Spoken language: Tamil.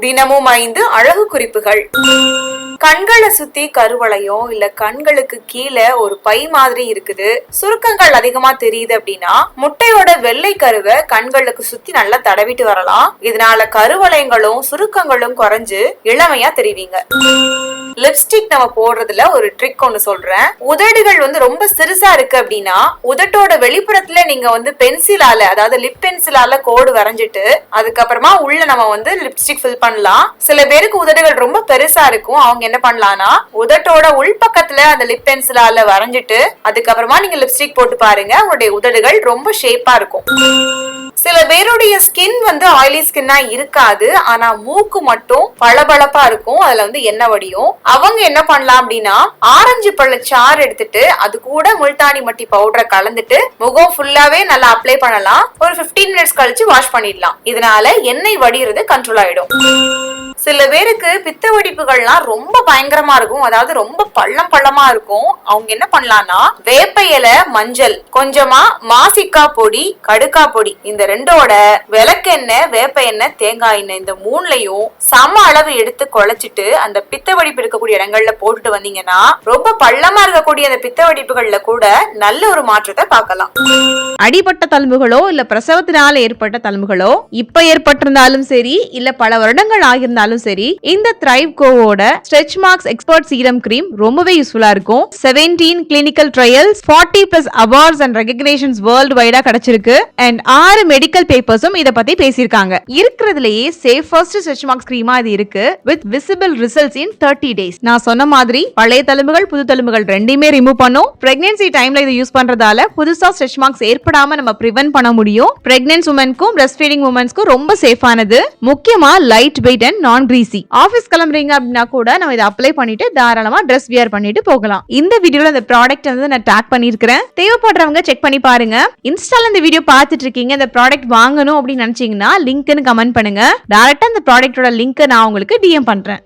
தினமும் ஐந்து அழகு குறிப்புகள். கண்களை சுத்தி கருவளையம் இல்ல கண்களுக்கு கீழே ஒரு பை மாதிரி இருக்குது. சுருக்கங்கள் அதிகமா தெரியுது அப்படின்னா முட்டையோட வெள்ளை கருவை கண்களுக்கு சுத்தி நல்லா தடவிட்டு வரலாம். இதனால கருவளையங்களும் சுருக்கங்களும் குறைஞ்சு இளமையா தெரிவிங்க. லிப்ஸ்டிக் நம்ம போடுறதுல ஒரு ட்ரிக் ஒன்னு சொல்றேன். உதடுகள் வந்து ரொம்ப சிறுசா இருக்கு அப்படின்னா உதட்டோட வெளிப்புறத்துல நீங்க வந்து பென்சிலால அதாவது லிப் பென்சிலால கோடு வரைஞ்சிட்டு அதுக்கப்புறமா உள்ள நம்ம வந்து லிப்ஸ்டிக் ஃபில் பண்ணலாம். சில பேருக்கு உதடுகள் ரொம்ப பெருசா இருக்கும். அவங்க என்ன பண்ணலாம்னா உதட்டோட உள்பக்கத்துல அந்த லிப் பென்சிலால வரைஞ்சிட்டு அதுக்கப்புறமா நீங்க லிப்ஸ்டிக் போட்டு பாருங்க உங்களுடைய உதடுகள் ரொம்ப ஷேப்பா இருக்கும். சில பேருடைய ஸ்கின் வந்து ஆயிலி ஸ்கின்னா இருக்காது. ஆனா மூக்கு மட்டும் பளபளப்பா இருக்கும். அதுல வந்து எண்ணெய் வடியும். அவங்க என்ன பண்ணலாம் அப்படின்னா ஆரஞ்சு பழ சாறு எடுத்துட்டு அது கூட முல்தானி மட்டி பவுடரை கலந்துட்டு முகம் ஃபுல்லாவே நல்லா அப்ளை பண்ணலாம். ஒரு 15 மினிட்ஸ் கழிச்சு வாஷ் பண்ணிடலாம். இதனால எண்ணெய் வடிகிறது கண்ட்ரோல் ஆயிடும். சில பேருக்கு பித்த வெடிப்புகள்லாம் ரொம்ப பயங்கரமா இருக்கும். அதாவது ரொம்ப பள்ளம் பள்ளமா இருக்கும். அவங்க என்ன பண்ணலாம்னா வேப்ப இலை மஞ்சள் கொஞ்சமா மாசிக்கா பொடி கடுக்கா பொடி இந்த ரெண்டோட விளக்கெண்ணெய் வேப்ப எண்ணெய் தேங்காய் எண்ணெய் இந்த மூணுலையும் சம அளவு எடுத்து குழச்சிட்டு அந்த பித்த வெடிப்பு இருக்கக்கூடிய இடங்கள்ல போட்டுட்டு வந்தீங்கன்னா ரொம்ப பள்ளமா இருக்கக்கூடிய அந்த பித்த வெடிப்புகள்ல கூட நல்ல ஒரு மாற்றத்தை பார்க்கலாம். அடிபட்ட தழும்புகளோ இல்ல பிரசவத்தினால ஏற்பட்ட தழும்புகளோ இப்ப ஏற்பட்டிருந்தாலும் சரி இல்ல பல வருடங்கள் ஆகியிருந்தாலும் சரி இந்த thrive கோவோட stretch marks expert serum cream ரொம்பவே யூஸ்ஃபுல்லா இருக்கும். 17 clinical trials 40 plus awards and recognitions world வைடா கிடைச்சிருக்கு. அண்ட் ஆறு மெடிக்கல் பேப்பர்ஸும் இத பத்தி பேசியிருக்காங்க. இருக்கிறதுலயே சேஃபஸ்ட் ஸ்ட்ரெச் மார்க்ஸ் கிரீமா இது இருக்கு. With visible results in thirty days நான் சொன்ன மாதிரி பழைய தழும்புகள் புது தழும்புகள் ரெண்டையுமே ரிமூவ் பண்ணும். பிரெக்னன்சி டைம்ல இதை யூஸ் பண்றதால புதுசா ஸ்ட்ரெச் மார்க்ஸ் ஏற்படாம நம்ம ப்ரிவென்ட் பண்ண முடியும். பிரெக்னன்ஸ் உமன்ஸ்க்கும் பிரஸ்ட் ஃபீடிங் உமன்ஸ்க்கும் ரொம்ப சேஃபானது முக்கியமா லைட் வெயிட் அண்ட் நான் கிரீசி ஆஃபீஸ் கிளம்புறீங்க அப்படின்னா கூட நம்ம இதை அப்ளை பண்ணிட்டு தாராளமா ட்ரெஸ் வியர் பண்ணிட்டு போகலாம். இந்த வீடியோல இந்த ப்ராடக்ட் வந்து நான் டேக் பண்ணியிருக்கிறேன் தேவைப்படுறவங்க செக் பண்ணி பாருங்க. இன்ஸ்டால இந்த வீடியோ பார்த்துட்டு இருக்கீங்க இந்த ப்ராடக்ட் வாங்கணும் அப்படின்னு நினைச்சீங்கன்னா லிங்க்னு கமெண்ட் பண்ணுங்க. டேரக்டா இந்த ப்ராடக்டோட லிங்க் நான் உங்களுக்கு டிஎம் பண்றேன்.